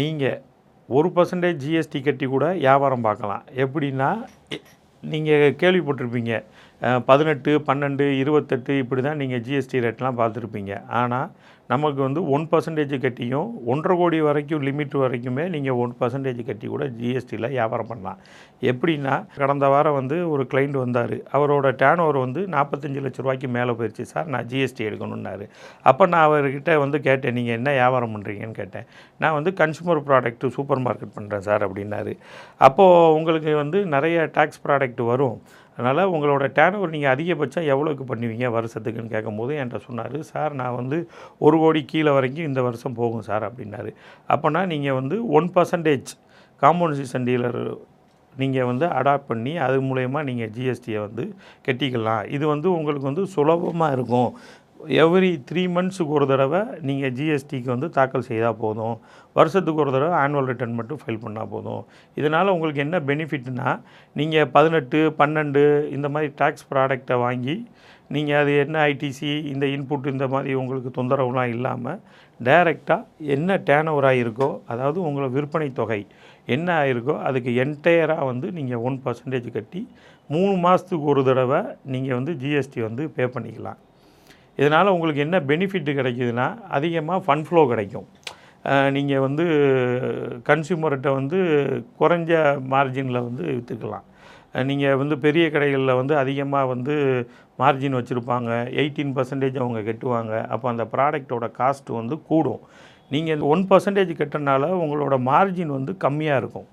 நீங்கள் ஒரு percentage GST கட்டி கூட வியாபாரம் பார்க்கலாம். எப்படின்னா நீங்கள் கேள்விப்பட்டிருப்பீங்க பதினெட்டு பன்னெண்டு இருபத்தெட்டு இப்படி தான் நீங்கள் ஜிஎஸ்டி ரேட்லாம் பார்த்துருப்பீங்க. ஆனால் நமக்கு வந்து ஒன் பர்சன்டேஜ் கட்டியும் ஒன்றரை கோடி வரைக்கும் லிமிட் வரைக்குமே நீங்கள் ஒன் பர்சன்டேஜ் கட்டி கூட ஜிஎஸ்டியில் வியாபாரம் பண்ணலாம். எப்படின்னா கடந்த வாரம் வந்து ஒரு கிளைண்ட் வந்தார். அவரோட டேன் ஓவர் வந்து நாற்பத்தஞ்சு லட்ச ரூபாய்க்கு மேலே போயிடுச்சு சார் நான் ஜிஎஸ்டி எடுக்கணுன்னாரு அப்போ நான் அவர்கிட்ட வந்து கேட்டேன் நீங்கள் என்ன வியாபாரம் பண்ணுறீங்கன்னு கேட்டேன். நான் வந்து கன்சூமர் ப்ராடக்ட் சூப்பர் மார்க்கெட் பண்ணுறேன் சார் அப்படின்னாரு. அப்போது உங்களுக்கு வந்து நிறைய டேக்ஸ் ப்ராடக்ட் வரும். அதனால் உங்களோட டேன் ஓவர் நீங்கள் அதிகபட்சம் எவ்வளோக்கு பண்ணுவீங்க வருஷத்துக்குன்னு கேட்கும்போது என்கிட்ட சொன்னார் சார் நான் வந்து ஒரு கோடி கீழே வரைக்கும் இந்த வருஷம் போகும் சார் அப்படின்னாரு. அப்போனா நீங்கள் வந்து ஒன் பர்சன்டேஜ் காம்பன்சேஷன் டீலர் நீங்கள் வந்து அடாப்ட் பண்ணி அது மூலயமா நீங்கள் ஜிஎஸ்டியை வந்து கட்டிக்கலாம். இது வந்து உங்களுக்கு வந்து சுலபமாக இருக்கும். எவ்ரி த்ரீ மந்த்ஸுக்கு ஒரு தடவை நீங்கள் ஜிஎஸ்டிக்கு வந்து தாக்கல் செய்தால் போதும். வருஷத்துக்கு ஒரு தடவை ஆனுவல் ரிட்டர்ன் மட்டும் ஃபைல் பண்ணால் போதும். இதனால் உங்களுக்கு என்ன பெனிஃபிட்னா நீங்கள் பதினெட்டு பன்னெண்டு இந்த மாதிரி டேக்ஸ் ப்ராடக்டை வாங்கி நீங்கள் அது என்ன ஐடிசி இந்த இன்புட் இந்த மாதிரி உங்களுக்கு தொந்தரவுலாம் இல்லாமல் டைரெக்டாக என்ன டேன் ஓவர் ஆகிருக்கோ அதாவது உங்களை விற்பனை தொகை என்ன ஆகிருக்கோ அதுக்கு என்டையராக வந்து நீங்கள் ஒன் பர்சன்டேஜ் கட்டி மூணு மாதத்துக்கு ஒரு தடவை நீங்கள் வந்து ஜிஎஸ்டி வந்து பே பண்ணிக்கலாம். இதனால் உங்களுக்கு என்ன பெனிஃபிட் கிடைக்குதுன்னா அதிகமாக ஃபண்ட் ஃப்ளோ கிடைக்கும். நீங்கள் வந்து கன்சியூமர்கிட்ட வந்து குறைஞ்ச மார்ஜினில் வந்து விற்றுக்கலாம் நீங்கள் வந்து பெரிய கடைகளில் வந்து அதிகமாக வந்து மார்ஜின் வச்சுருப்பாங்க. எயிட்டீன் பர்சன்டேஜ் அவங்க கட்டுவாங்க. அப்போ அந்த ப்ராடக்டோட காஸ்ட் வந்து கூடும். நீங்கள் ஒன் பர்சன்டேஜ் கட்டினால உங்களோட மார்ஜின் வந்து கம்மியாக இருக்கும்.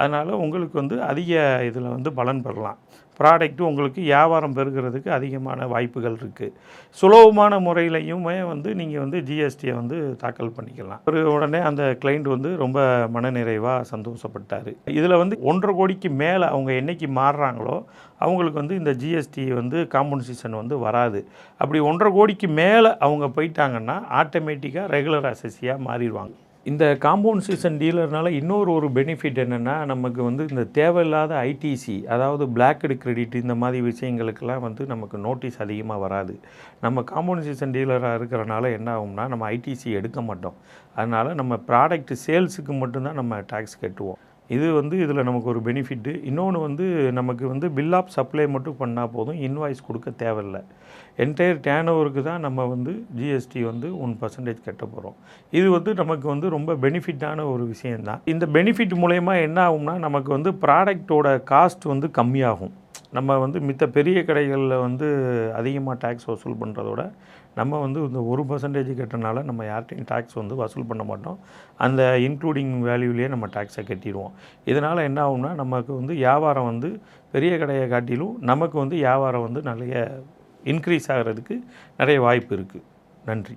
அதனால் உங்களுக்கு வந்து அதிக இதில் வந்து பலன் பெறலாம். ப்ராடக்ட்டு உங்களுக்கு வியாபாரம் பெருகிறதுக்கு அதிகமான வாய்ப்புகள் இருக்குது சுலபமான முறையிலையுமே வந்து நீங்கள் வந்து ஜிஎஸ்டியை வந்து தாக்கல் பண்ணிக்கலாம். ஒரு உடனே அந்த கிளைண்ட் வந்து ரொம்ப மனநிறைவாக சந்தோஷப்பட்டார். இதில் வந்து ஒன்றரை கோடிக்கு மேலே அவங்க என்னைக்கு மாறுறாங்களோ அவங்களுக்கு வந்து இந்த ஜிஎஸ்டி வந்து காம்பன்சேஷன் வந்து வராது. அப்படி ஒன்றரை கோடிக்கு மேலே அவங்க போயிட்டாங்கன்னா ஆட்டோமேட்டிக்காக ரெகுலர் அசஸியாக மாறிடுவாங்க. இந்த காம்பவுண்ட் சீசன் டீலர்னால இன்னொரு ஒரு பெனிஃபிட் என்னென்னா நமக்கு வந்து இந்த தேவையில்லாத ஐடிசி அதாவது பிளாக்டு கிரெடிட் இந்த மாதிரி விஷயங்களுக்கெல்லாம் வந்து நமக்கு நோட்டீஸ் அதிகமாக வராது. நம்ம காம்பவுண்ட் சீசன் டீலராக இருக்கிறனால என்ன ஆகும்னா நம்ம ஐடிசி எடுக்க மாட்டோம். அதனால் நம்ம ப்ராடக்ட் சேல்ஸுக்கு மட்டும்தான் நம்ம டேக்ஸ் கட்டுவோம். இது வந்து இதில் நமக்கு ஒரு பெனிஃபிட்டு இன்னொன்று வந்து நமக்கு வந்து பில் ஆஃப் சப்ளை மட்டும் பண்ணால் போதும். இன்வாய்ஸ் கொடுக்க தேவையில்லை. என்டையர் டேன் ஓவருக்கு தான் நம்ம வந்து ஜிஎஸ்டி வந்து ஒன் பர்சன்டேஜ் கட்ட போகிறோம் இது வந்து நமக்கு வந்து ரொம்ப பெனிஃபிட்டான ஒரு விஷயந்தான் இந்த பெனிஃபிட் மூலயமா என்ன ஆகும்னா நமக்கு வந்து ப்ராடக்டோட காஸ்ட் வந்து கம்மியாகும். நம்ம வந்து மித்த பெரிய கடைகளில் வந்து அதிகமாக டேக்ஸ் வசூல் பண்ணுறதோட நம்ம வந்து இந்த ஒரு பர்சன்டேஜ் கட்டுறனால நம்ம யார்கிட்டையும் டேக்ஸ் வந்து வசூல் பண்ண மாட்டோம். அந்த இன்க்ளூடிங் வேல்யூலேயே நம்ம டேக்ஸை கட்டிடுவோம். இதனால் என்ன ஆகும்னா நமக்கு வந்து வியாபாரம் வந்து பெரிய கடையை காட்டிலும் நமக்கு வந்து வியாபாரம் வந்து நிறைய இன்க்ரீஸ் ஆகிறதுக்கு நிறைய வாய்ப்பு இருக்குது நன்றி.